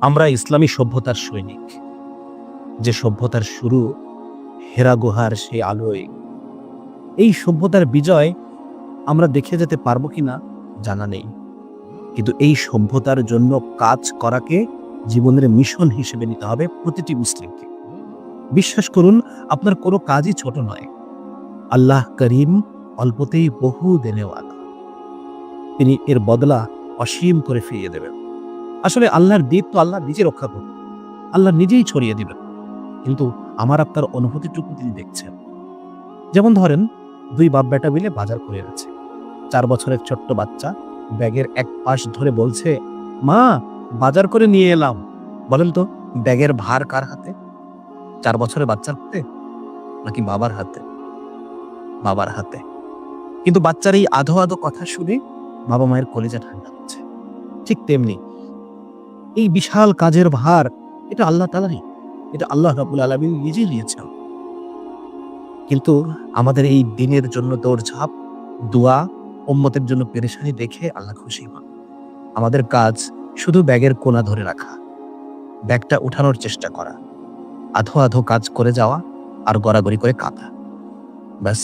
আমরা ইসলামী সভ্যতার সৈনিক। যে সভ্যতার শুরু হেরা গুহার সেই আলোয়। এই সভ্যতার বিজয় আমরা দেখে যেতে পারব কিনা জানা নেই। কিন্তু এই সভ্যতার জন্য কাজ করাকে জীবনের মিশন হিসেবে নিতে হবে প্রতিটি মুসলিমকে। বিশ্বাস করুন, আপনার কোনো কাজই ছোট নয়। আল্লাহ করিম অল্পতেই বহু দেনেওয়ালা। তিনি এর বদলা অসীম করে ফিরিয়ে দেবেন। আসলে আল্লাহর দ্বীপ তো আল্লাহ নিজে রক্ষা করবেন আল্লাহ নিজেই ছড়িয়ে দিবেন। কিন্তু আমার আপনার অনুভূতিটুকু তিনি দেখছেন। যেমন ধরেন, দুই বাপ বেটা মিলে বাজার করে এনেছে। চার বছরের ছোট্ট বাচ্চা ব্যাগের এক পাশ ধরে বলছে, মা, বাজার করে নিয়ে এলাম। বলেন তো, ব্যাগের ভার কার হাতে? চার বছরের বাচ্চার হাতে? নাকি বাবার হাতে? বাবার হাতে। কিন্তু বাচ্চার এই আধো আধো কথা শুনে বাবা মায়ের কলেজা ঠান্ডা হচ্ছে। ঠিক তেমনি এই বিশাল কাজের ভার, এটা আল্লাহ তালারই এটা আল্লাহ রাবুল আলমিন নিজেই নিয়েছেন কিন্তু আমাদের এই দিনের জন্য দৌড়ঝাঁপ, দোয়া, উম্মতের জন্য পেরেশানি দেখে আল্লাহ খুশি হন। আমাদের কাজ শুধু ব্যাগের কোনা ধরে রাখা, ব্যাগটা উঠানোর চেষ্টা করা, আধো আধো কাজ করে যাওয়া আর গড়াগড়ি করে কাঁদা। ব্যাস।